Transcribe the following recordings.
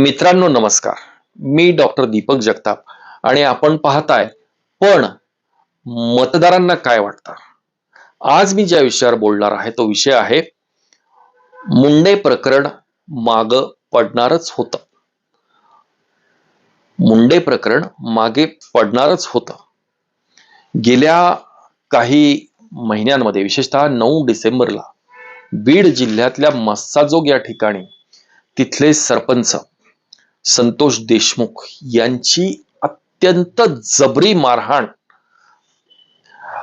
मित्रांनो नमस्कार. मी डॉक्टर दीपक जगताप आणि आपण पाहताय पण मतदारांना काय वाटतं? आज मी ज्या विषयावर बोलणार आहे तो विषय आहे मुंडे प्रकरण माग पडणारच होत. मुंडे प्रकरण मागे पडणारच होतं. गेल्या काही महिन्यांमध्ये विशेषतः नऊ डिसेंबरला बीड जिल्ह्यातल्या मस्साजोग या ठिकाणी तिथले सरपंच संतोष देशमुख यांची अत्यंत जबरी मारहाण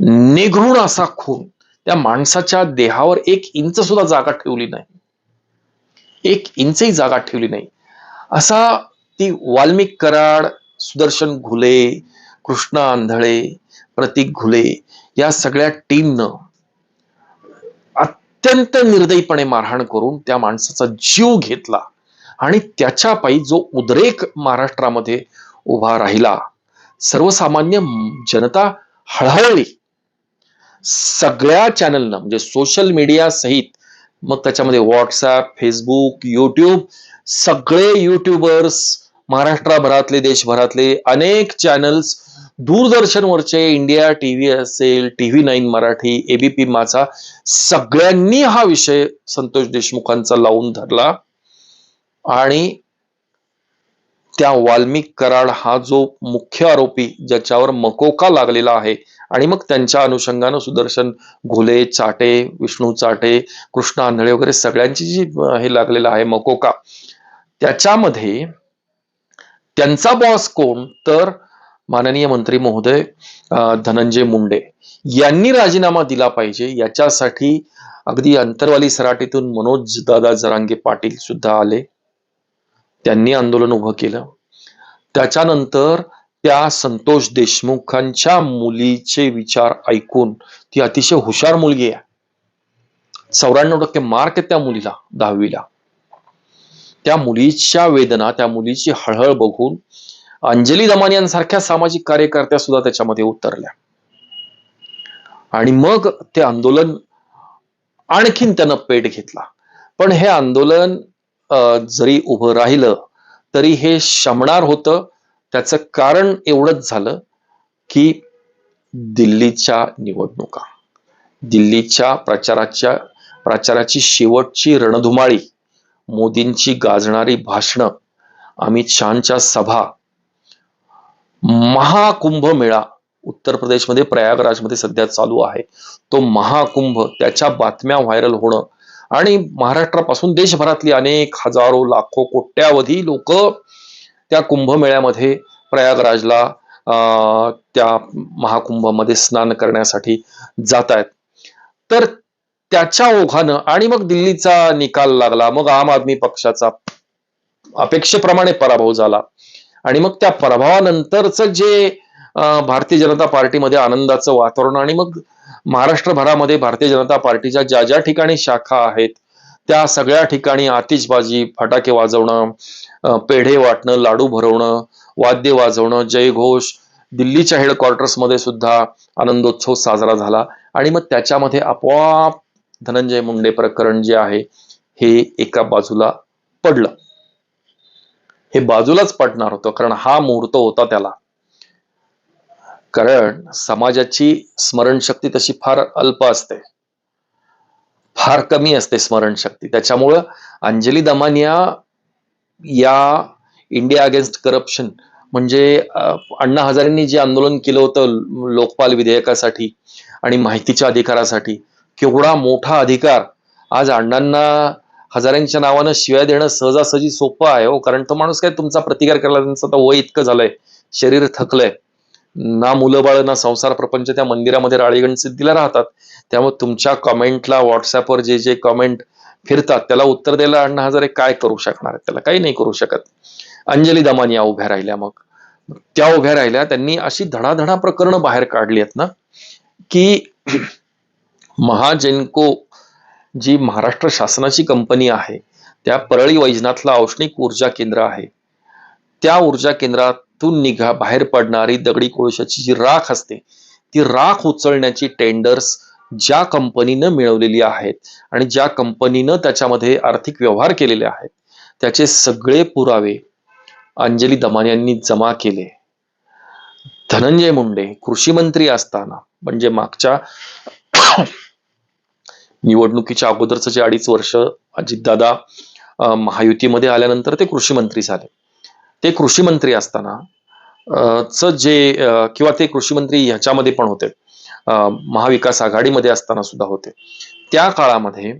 निघृण असा खून त्या माणसाच्या देहावर एक इंच सुद्धा जागा ठेवली नाही. एक इंचही जागा ठेवली नाही. असा ती वाल्मिक कराड सुदर्शन घुले कृष्णा आंधळे प्रतीक घुले या सगळ्या टीमनं अत्यंत निर्दयीपणे मारहाण करून त्या माणसाचा जीव घेतला. आणि त्याच्या पायी जो उद्रेक महाराष्ट्रामध्ये उभा राहिला. सर्वसामान्य जनता हळहळली. सगळ्या चॅनलनं म्हणजे सोशल मीडिया सहित मग त्याच्यामध्ये व्हॉट्सअप फेसबुक युट्यूब सगळे युट्यूबर्स महाराष्ट्राभरातले देशभरातले अनेक चॅनल्स दूरदर्शनवरचे इंडिया टीव्ही असेल TV nine Marathi ABP Majha सगळ्यांनी हा विषय संतोष देशमुखांचा लावून धरला. आणि त्या वाल्मिक कराड हा जो मुख्य आरोपी ज्याच्यावर मकोका लागलेला आहे आणि मग त्यांच्या अनुषंगानं सुदर्शन घोले चाटे विष्णू चाटे कृष्ण आंधळे वगैरे सगळ्यांची जी हे लागलेलं आहे मकोका त्याच्यामध्ये त्यांचा बॉस कोण? तर माननीय मंत्री महोदय धनंजय मुंडे. यांनी राजीनामा दिला पाहिजे. याच्यासाठी अगदी अंतरवाली सराटीतून मनोज दादा जरांगे पाटील सुद्धा आले. त्यांनी आंदोलन उभं केलं. त्याच्यानंतर त्या संतोष देशमुखांच्या मुलीचे विचार ऐकून ती अतिशय हुशार मुलगी आहे. चौऱ्याण्णव टक्के मार्क त्या मुलीला दहावीला. त्या मुलीच्या वेदना त्या मुलीची हळहळ बघून अंजली दमानियांसारख्या सामाजिक कार्यकर्त्या सुद्धा त्याच्यामध्ये उतरल्या. आणि मग ते आंदोलन आणखीन त्यानं पेट घेतला. पण हे आंदोलन जरी उभं राहिलं तरी हे शमणार होतं. त्याचं कारण एवढंच झालं की दिल्लीच्या निवडणुका. दिल्लीच्या प्रचाराच्या प्रचाराची शेवटची रणधुमाळी मोदींची गाजणारी भाषणं अमित शहाच्या सभा महाकुंभ मेळा उत्तर प्रदेशमध्ये प्रयागराजमध्ये सध्या चालू आहे. तो महाकुंभ त्याच्या बातम्या व्हायरल होणं आणि महाराष्ट्रापासून देशभरातली अनेक हजारो लाखो कोट्यावधी लोक त्या कुंभमेळ्यामध्ये प्रयागराजला अं, त्या महाकुंभामध्ये स्नान करण्यासाठी जात आहेत तर त्याच्या ओघानं आणि मग दिल्लीचा निकाल लागला मग आम आदमी पक्षाचा अपेक्षेप्रमाणे पराभव झाला. आणि मग त्या पराभवानंतरच जे भारतीय जनता पार्टीमध्ये आनंदाचं वातावरण आणि मग महाराष्ट्रभरामध्ये भारतीय जनता पार्टीच्या ज्या ज्या ठिकाणी शाखा आहेत त्या सगळ्या ठिकाणी आतिषबाजी फटाके वाजवणं पेढे वाटणं लाडू भरवणं वाद्य वाजवणं जयघोष दिल्लीच्या हेडक्वार्टर्समध्ये सुद्धा आनंदोत्सव साजरा झाला. आणि मग त्याच्यामध्ये आपोआप धनंजय मुंडे प्रकरण जे आहे हे एका बाजूला पडलं. हे बाजूलाच पडणार होतं कारण हा मुहूर्त होता त्याला. कारण समाजाची स्मरणशक्ती तशी फार अल्प असते. फार कमी असते स्मरणशक्ती. त्याच्यामुळं अंजली दमानिया या इंडिया अगेन्स्ट करप्शन म्हणजे अण्णा हजारेंनी जे आंदोलन केलं होतं लोकपाल विधेयकासाठी आणि माहितीच्या अधिकारासाठी केवढा मोठा अधिकार. आज अण्णांना हजारेंच्या नावानं शिवाय देणं सहजासहजी सोपं आहे हो. कारण तो माणूस काय तुमचा प्रतिकार करायला त्यांचं आता वय इतकं झालंय. शरीर थकलंय. ना मुलं बाळ ना संसार प्रपंच त्या मंदिरामध्ये राळीगण सिद्धीला राहतात. त्यामुळे तुमच्या कमेंटला व्हॉट्सअपवर जे जे कमेंट फिरतात त्याला उत्तर द्यायला अण्णा हजारे काय करू शकणार त्याला काही नाही करू शकत. अंजली दमानिया उभ्या राहिल्या मग. त्या उभ्या राहिल्या त्यांनी अशी धडाधडा प्रकरणं बाहेर काढली आहेत ना की महाजेनको जी महाराष्ट्र शासनाची कंपनी आहे त्या परळी वैजनाथला औष्णिक ऊर्जा केंद्र आहे. त्या ऊर्जा केंद्रात तिथून निघा बाहेर पडणारी दगडी कोळशाची जी राख असते ती राख उचलण्याची टेंडर्स ज्या कंपनीनं मिळवलेली आहेत आणि ज्या कंपनीनं त्याच्यामध्ये आर्थिक व्यवहार केलेले आहेत त्याचे सगळे पुरावे अंजली दमाने यांनी जमा केले. धनंजय मुंडे कृषी मंत्री असताना म्हणजे मागच्या निवडणुकीच्या अगोदरचं जे अडीच वर्ष अजितदादा महायुतीमध्ये आल्यानंतर ते कृषी मंत्री झाले. ते कृषी मंत्री असताना च जे किंवा ते कृषी मंत्री ह्याच्यामध्ये पण होते. महाविकास आघाडीमध्ये असताना सुद्धा होते. त्या काळामध्ये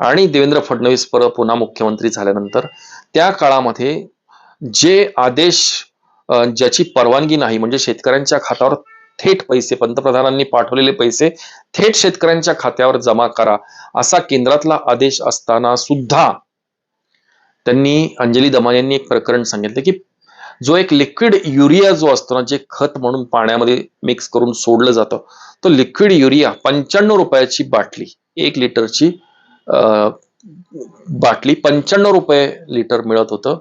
आणि देवेंद्र फडणवीस पर पुन्हा मुख्यमंत्री झाल्यानंतर त्या काळामध्ये जे आदेश ज्याची परवानगी नाही म्हणजे शेतकऱ्यांच्या खात्यावर थेट पैसे पंतप्रधानांनी पाठवलेले पैसे थेट शेतकऱ्यांच्या खात्यावर जमा करा असा केंद्रातला आदेश असताना सुद्धा त्यांनी अंजली दमाने यांनी एक प्रकरण सांगितलं की जो एक लिक्विड युरिया जो असतो ना जे खत म्हणून पाण्यामध्ये मिक्स करून सोडलं जातं तो लिक्विड युरिया पंच्याण्णव रुपयाची बाटली एक लिटरची बाटली पंच्याण्णव रुपये लिटर मिळत होतं.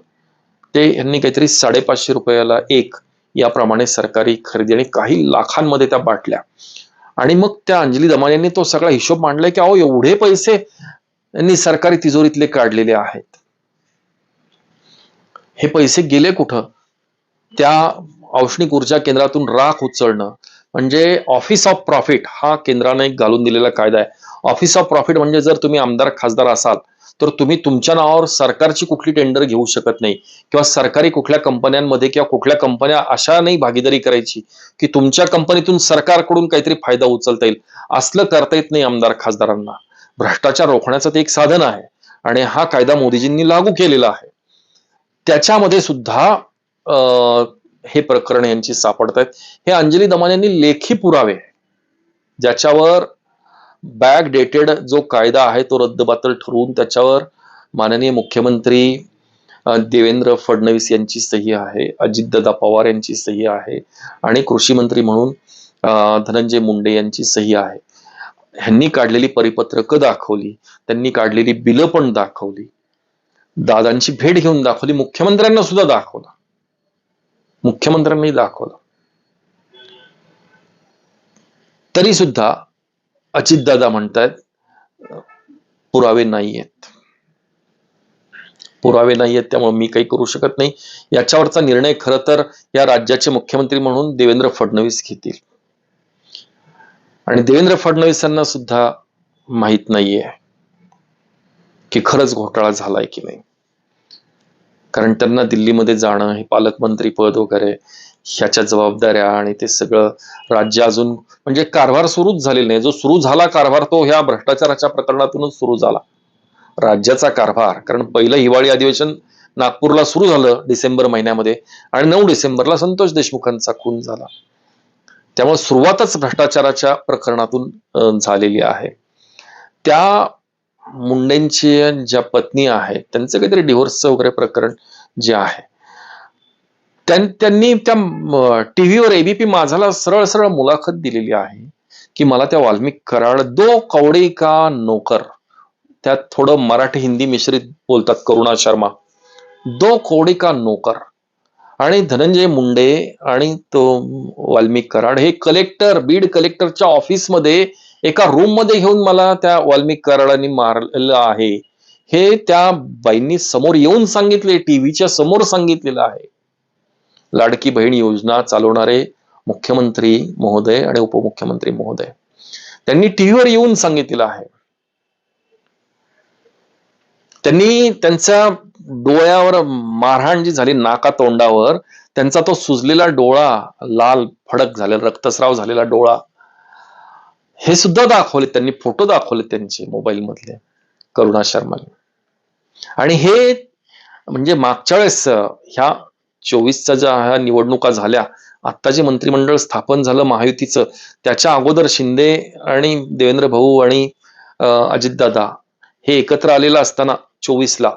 ते यांनी काहीतरी साडेपाचशे रुपयाला एक याप्रमाणे सरकारी खरेदी आणि काही लाखांमध्ये त्या बाटल्या. आणि मग त्या अंजली दमाने यांनी तो सगळा हिशोब मांडलाय की अहो एवढे पैसे यांनी सरकारी तिजोरीतले काढलेले आहेत. हे पैसे गेले कुठं? त्या औष्णिक ऊर्जा केंद्रातून राख उचलणं. म्हणजे ऑफिस ऑफ प्रॉफिट हा केंद्राने एक घालून दिलेला कायदा आहे. ऑफिस ऑफ प्रॉफिट म्हणजे जर तुम्ही आमदार खासदार असाल तर तुम्ही तुमच्या नावावर सरकारची कुठली टेंडर घेऊ शकत नाही. किंवा सरकारी कुठल्या कंपन्यांमध्ये किंवा कुठल्या कंपन्या अशा नाही भागीदारी करायची की तुमच्या कंपनीतून सरकारकडून काहीतरी फायदा उचलता येईल. असलं करता येत नाही आमदार खासदारांना. भ्रष्टाचार रोखण्याचं ते एक साधन आहे. आणि हा कायदा मोदीजींनी लागू केलेला आहे. त्याच्यामध्ये सुद्धा अं, हे प्रकरण यांची सापडत आहेत हे अंजली दमान यांनी लेखी पुरावे ज्याच्यावर बॅक डेटेड जो कायदा आहे तो रद्दबातल ठरवून त्याच्यावर माननीय मुख्यमंत्री देवेंद्र फडणवीस यांची सही आहे अजितदादा पवार यांची सही आहे आणि कृषी मंत्री म्हणून धनंजय मुंडे यांची सही आहे. ह्यांनी काढलेली परिपत्रकं दाखवली त्यांनी काढलेली बिलं पण दाखवली. दादांची भेट घेऊन दाखवली. मुख्यमंत्र्यांना सुद्धा दाखवलं. मुख्यमंत्र्यांनाही दाखवलं. तरी सुद्धा अजितदादा म्हणतायत पुरावे नाही आहेत पुरावे नाही आहेत त्यामुळे मी काही करू शकत नाही. याच्यावरचा निर्णय खरं तर या राज्याचे मुख्यमंत्री म्हणून देवेंद्र फडणवीस घेतील. आणि देवेंद्र फडणवीसांना सुद्धा माहीत नाहीये. की खरंच घोटाळा झालाय की नाही? कारण त्यांना दिल्लीमध्ये जाणं हे पालकमंत्री पद वगैरे ह्याच्या जबाबदाऱ्या आणि ते सगळं राज्य अजून म्हणजे कारभार सुरूच झालेला नाही. जो सुरू झाला कारभार तो ह्या भ्रष्टाचाराच्या प्रकरणातूनच सुरू झाला. राज्याचा कारभार कारण पहिलं हिवाळी अधिवेशन नागपूरला सुरू झालं डिसेंबर महिन्यामध्ये आणि नऊ डिसेंबरला संतोष देशमुखांचा खून झाला. त्यामुळे सुरुवातच भ्रष्टाचाराच्या प्रकरणातून झालेली आहे. त्या मुंडेंची ज्या पत्नी आहेत त्यांचं काहीतरी डिव्होर्सचं वगैरे प्रकरण जे आहे. त्यांनी त्या टीव्हीवर एबीपी माझाला सरळ सरळ मुलाखत दिलेली आहे की मला त्या वाल्मिक कराड दो कवडे का नोकर? त्यात थोडं मराठी हिंदी मिश्रित बोलतात करुणा शर्मा. दो कवडे का नोकर? आणि धनंजय मुंडे आणि तो वाल्मिक कराड हे कलेक्टर बीड कलेक्टरच्या ऑफिसमध्ये एका रूममध्ये घेऊन मला त्या वाल्मिक कराडांनी मारलेलं आहे. हे त्या बाईंनी समोर येऊन सांगितले टीव्हीच्या समोर सांगितलेलं आहे. लाडकी बहीण योजना चालवणारे मुख्यमंत्री महोदय आणि उपमुख्यमंत्री महोदय. त्यांनी टीव्हीवर येऊन सांगितलेलं आहे. त्यांनी त्यांच्या डोळ्यावर मारहाण जी झाली नाका तोंडावर त्यांचा तो सुजलेला डोळा लाल फडक झालेला रक्तस्राव झालेला डोळा हे सुद्धा दाखवले त्यांनी फोटो दाखवले त्यांचे मोबाईल मधले करुणा शर्माने. आणि हे म्हणजे मागच्या वेळेस ह्या चोवीसच्या ज्या ह्या निवडणुका झाल्या आत्ता जे मंत्रिमंडळ स्थापन झालं महायुतीचं त्याच्या अगोदर शिंदे आणि देवेंद्र भाऊ आणि अजितदादा हे एकत्र आलेलं असताना चोवीसला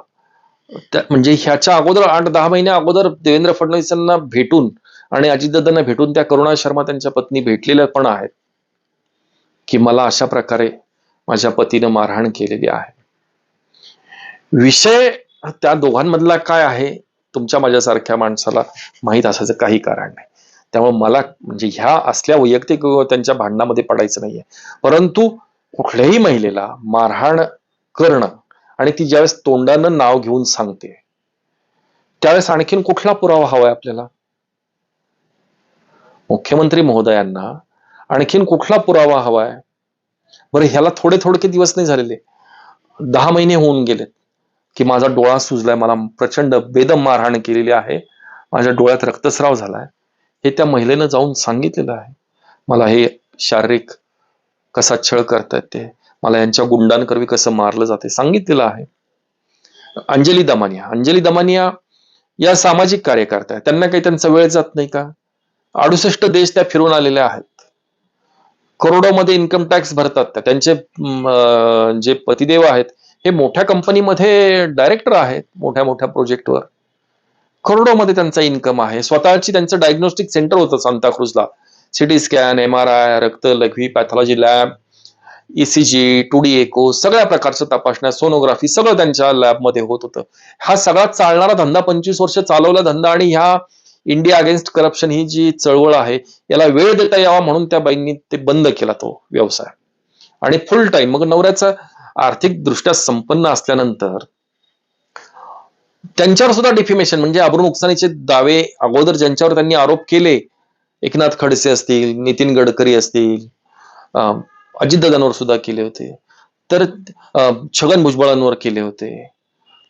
त्या- म्हणजे ह्याच्या अगोदर आठ दहा महिन्या अगोदर देवेंद्र फडणवीसांना भेटून आणि अजितदादांना भेटून त्या करुणा शर्मा त्यांच्या पत्नी भेटलेल्या पण आहेत. की मला अशा प्रकारे माझ्या पतीनं मारहाण केलेली आहे. विषय त्या दोघांमधला काय आहे तुमच्या माझ्यासारख्या माणसाला माहीत असायचं काही कारण नाही. त्यामुळे मला म्हणजे ह्या असल्या वैयक्तिक त्यांच्या भांडणामध्ये पडायचं नाहीये. परंतु कुठल्याही महिलेला मारहाण करणं आणि ती ज्यावेळेस तोंडानं नाव घेऊन सांगते त्यावेळेस आणखीन कुठला पुरावा हवाय आपल्याला? मुख्यमंत्री महोदयांना आणखीन कुठला पुरावा हवाय? बरं ह्याला थोडे थोडके दिवस नाही झालेले. दहा महिने होऊन गेलेत की माझा डोळा सुजलाय मला प्रचंड बेदम मारहाण केलेली आहे. माझ्या डोळ्यात रक्तस्राव झालाय. हे त्या महिलेनं जाऊन सांगितलेलं आहे. मला हे शारीरिक कसा छळ करतायत ते मला यांच्या गुंडांकरवी कसं मारलं जाते सांगितलेलं आहे. अंजली दमानिया अंजली दमानिया या सामाजिक कार्यकर्त्या त्यांना काही त्यांचा वेळ जात नाही का? अडुसष्ट देश त्या फिरून आलेल्या आहेत. करोडोमध्ये इन्कम टॅक्स भरतात. त्यांचे जे पतिदेव आहेत हे मोठ्या कंपनीमध्ये डायरेक्टर आहेत मोठ्या मोठ्या प्रोजेक्टवर करोडोमध्ये त्यांचा इन्कम आहे. स्वतःची त्यांचं डायग्नोस्टिक सेंटर होतं सांताक्रुजला CT scan M R I रक्त लघवी pathology lab ECG two D echo सगळ्या प्रकारच्या तपासण्या सोनोग्राफी सगळं त्यांच्या लॅबमध्ये होत होतं. हा सगळा चालणारा धंदा पंचवीस वर्ष चालवला धंदा आणि ह्या इंडिया अगेन्स्ट करप्शन ही जी चळवळ आहे याला वेळ देता यावा म्हणून त्या बाईंनी ते बंद केला तो व्यवसाय. आणि फुल टाइम मग नवऱ्याचा आर्थिक दृष्ट्या संपन्न असल्यानंतर त्यांच्यावर सुद्धा डिफिमेशन म्हणजे अब्रू नुकसानीचे दावे अगोदर ज्यांच्यावर त्यांनी आरोप केले एकनाथ खडसे असतील नितीन गडकरी असतील अं, अजितदादांवर सुद्धा केले होते. तर छगन भुजबळांवर केले होते.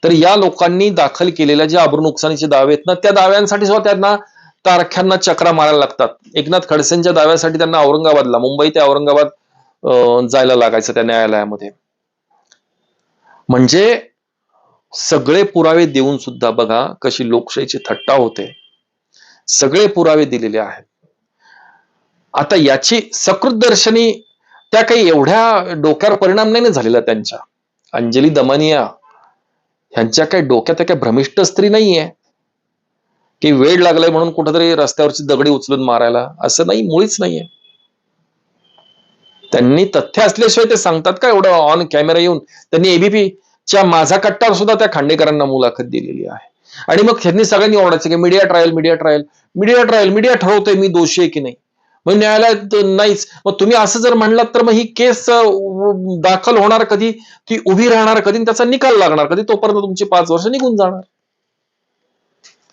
तर या लोकांनी दाखल केलेल्या ज्या अब्रू नुकसानीचे दावे आहेत ना त्या दाव्यांसाठी सुद्धा त्यांना तारख्यांना चक्रा मारायला लागतात. एकनाथ खडसेंच्या दाव्यासाठी त्यांना औरंगाबादला मुंबई ते औरंगाबाद जायला लागायचं त्या न्यायालयामध्ये. म्हणजे सगळे पुरावे देऊन सुद्धा बघा कशी लोकशाहीची थट्टा होते. सगळे पुरावे दिलेले आहेत. आता याची सकृतदर्शनी त्या काही एवढ्या डोक्यावर परिणाम नाही ना झालेला त्यांच्या. अंजली दमानिया ह्यांच्या काही डोक्यात काही भ्रमिष्ट स्त्री नाहीये. की वेळ लागलाय म्हणून कुठेतरी रस्त्यावरची दगडी उचलून मारायला असं नाही मुळीच नाहीये. त्यांनी तथ्य असल्याशिवाय ते सांगतात का एवढं ऑन कॅमेरा येऊन? त्यांनी एबीपी च्या माझा कट्टावर सुद्धा त्या खांडेकरांना मुलाखत दिलेली आहे. आणि मग त्यांनी सगळ्यांनी ओरडायचं की media trial media trial media trial media ठरवतोय मी दोषी आहे की नाही? मग न्यायालयात नाहीच. मग तुम्ही असं जर म्हणलात तर मग ही केस दाखल होणार कधी? ती उभी राहणार कधी? त्याचा निकाल लागणार कधी? तोपर्यंत तुमची पाच वर्ष निघून जाणार.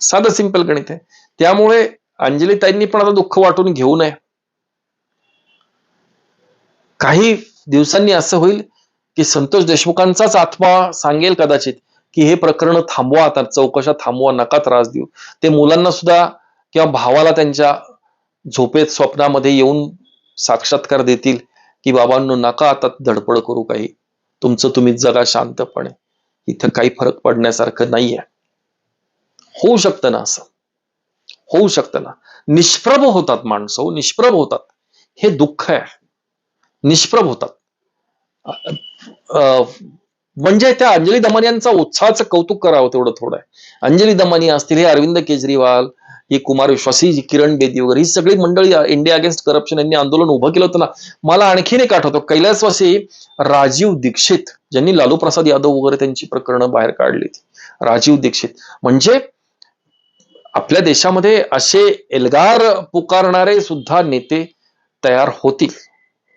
साधं सिंपल गणित आहे. त्यामुळे अंजली ताईंनी पण आता दुःख वाटून घेऊ नये. काही दिवसांनी असं होईल की संतोष देशमुखांचाच आत्मा सांगेल कदाचित की हे प्रकरण थांबवा आता चौकशा थांबवा नका त्रास देऊ. ते मुलांना सुद्धा किंवा भावाला त्यांच्या झोपेत स्वप्नामध्ये येऊन साक्षात्कार देतील की बाबांनो नका आता धडपड करू काही. तुमचं तुम्ही जगा शांतपणे. इथं काही फरक पडण्यासारखं नाहीये. होऊ शकतं ना असं? होऊ शकतं ना? निष्प्रभ होतात माणसं हो, निष्प्रभ होतात. हे दुःख आहे. निष्प्रभ होतात. अं, म्हणजे त्या अंजली दमानियांचा उत्साहाचं कौतुक करावं तेवढं थोडं आहे. अंजली दमानी असतील हे अरविंद केजरीवाल ही कुमार विश्वासी जी किरण बेदी वगैरे ही सगळी मंडळी इंडिया अगेन्स्ट करप्शन यांनी आंदोलन उभं केलं होतं ना. मला आणखीन एक आठवतं. कैलासवासी राजीव दीक्षित ज्यांनी लालू प्रसाद यादव वगैरे त्यांची प्रकरणं बाहेर काढली राजीव दीक्षित. म्हणजे आपल्या देशामध्ये असे एल्गार पुकारणारे सुद्धा नेते तयार होतील.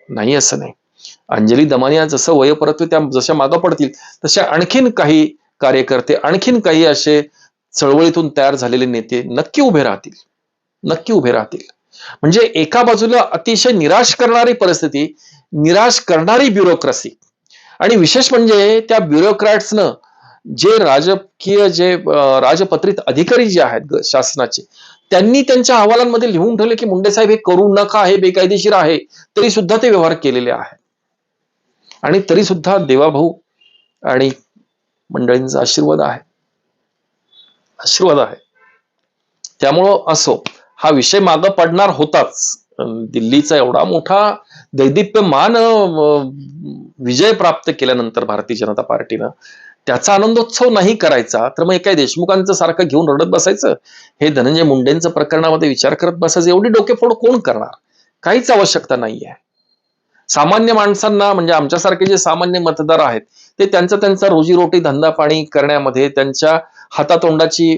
नाही असं नाही. अंजली दमानिया जसं वय परत त्या जशा मागं पडतील तशा आणखीन काही कार्यकर्ते आणखीन काही असे चळवळीतून तयार झालेले नेते नक्की उभे राहतील. नक्की उभे राहतील. म्हणजे एका बाजूला अतिशय निराश करणारी परिस्थिती निराश करणारी ब्युरोक्रेसी आणि विशेष म्हणजे त्या ब्युरोक्रॅट्सनं जे राजकीय जे राजपत्रित अधिकारी जे आहेत ग- शासनाचे त्यांनी त्यांच्या अहवालांमध्ये लिहून ठेवले की मुंडे साहेब हे करू नका हे बेकायदेशीर आहे तरी सुद्धा ते व्यवहार केलेले आहेत. आणि तरी सुद्धा देवाभाऊ आणि मंडळींचा आशीर्वाद आहे. आशीर्वाद आहे. त्यामुळं असो हा विषय मागं पडणार होताच. दिल्लीचा एवढा मोठा दैदिप्यमान विजय प्राप्त केल्यानंतर भारतीय जनता पार्टीनं त्याचा आनंदोत्सव नाही करायचा. तर मग हे काय देशमुखांचं सारखं घेऊन रडत बसायचं? हे धनंजय मुंडेंचं प्रकरणामध्ये विचार करत बसायचं? एवढी डोकेफोड कोण करणार? काहीच आवश्यकता नाहीये. सामान्य माणसांना म्हणजे आमच्यासारखे जे सामान्य मतदार आहेत ते त्यांचा त्यांचा रोजीरोटी धंदा पाणी करण्यामध्ये त्यांच्या हातातोंडाची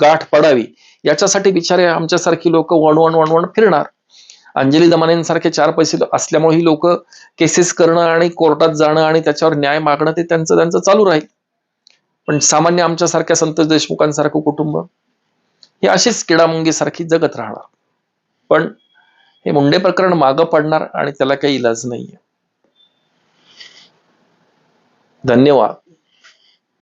गाठ पडावी याच्यासाठी बिचारे आमच्यासारखी लोक वणवण वणवण फिरणार. अंजली दमानेंसारखे चार पैसे असल्यामुळे ही लोक केसेस करणं आणि कोर्टात जाणं आणि त्याच्यावर न्याय मागणं ते त्यांचं त्यांचं चालू राहील. पण सामान्य आमच्यासारख्या संतोष देशमुखांसारखं कुटुंब हे अशीच किडामुंगीसारखी जगत राहणार. पण हे मुंडे प्रकरण मागं पडणार आणि त्याला काही इलाज नाहीये. धन्यवाद.